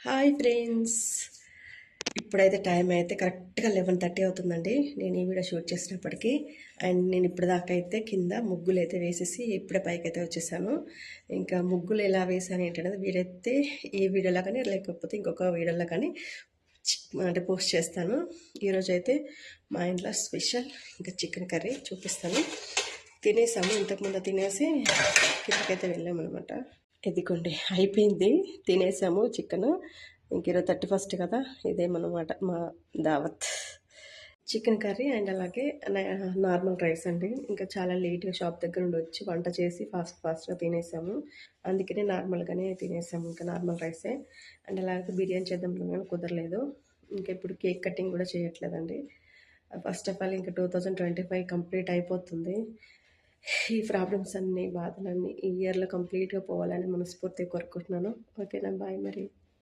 Hi friends. ఇప్పుడైతే time అయితే కరెక్ట్గా లెవెన్ థర్టీ అవుతుందండి. నేను ఈ వీడియో షూట్ చేసినప్పటికీ. అండ్ నేను ఇప్పుడు దాకా అయితే కింద ముగ్గులు అయితే వేసేసి ఇప్పుడే పైకి అయితే వచ్చేసాను. ఇంకా ముగ్గులు ఎలా వేసాను ఏంటనేది వీడైతే ఈ వీడియోలో కానీ లేకపోతే ఇంకొక వీడియోలో కానీ చి- అంటే పోస్ట్ చేస్తాను. ఈరోజు అయితే మా ఇంట్లో స్పెషల్ ఇంకా చికెన్ కర్రీ చూపిస్తాను. తినేసాము. ఇంతకుముందు తినేసి కిందకైతే వెళ్ళామన్నమాట. ఇదిగోండి అయిపోయింది. తినేసాము చికెన్. ఇంక ఈరోజు థర్టీ ఫస్ట్ కదా ఇదేమన్నమాట మా దావత్. చికెన్ కర్రీ అండ్ అలాగే నార్మల్ రైస్ అండి. ఇంకా చాలా లేట్గా షాప్ దగ్గర నుండి వచ్చి వంట చేసి ఫాస్ట్ ఫాస్ట్గా తినేసాము. అందుకనే నార్మల్గానే తినేసాము ఇంకా నార్మల్ రైసే. అండ్ అలాగే బిర్యానీ చేద్దాం కానీ కుదరలేదు. ఇంకా ఇప్పుడు కేక్ కటింగ్ కూడా చేయట్లేదండి. ఫస్ట్ ఆఫ్ ఆల్ ఇంకా two thousand twenty five complete అయిపోతుంది. ఈ ప్రాబ్లమ్స్ అన్నీ బాధలన్నీ ఈ ఇయర్లో కంప్లీట్గా పోవాలని మనస్ఫూర్తిగా కోరుకుంటున్నాను. ఓకేనా బాయ్ మరి.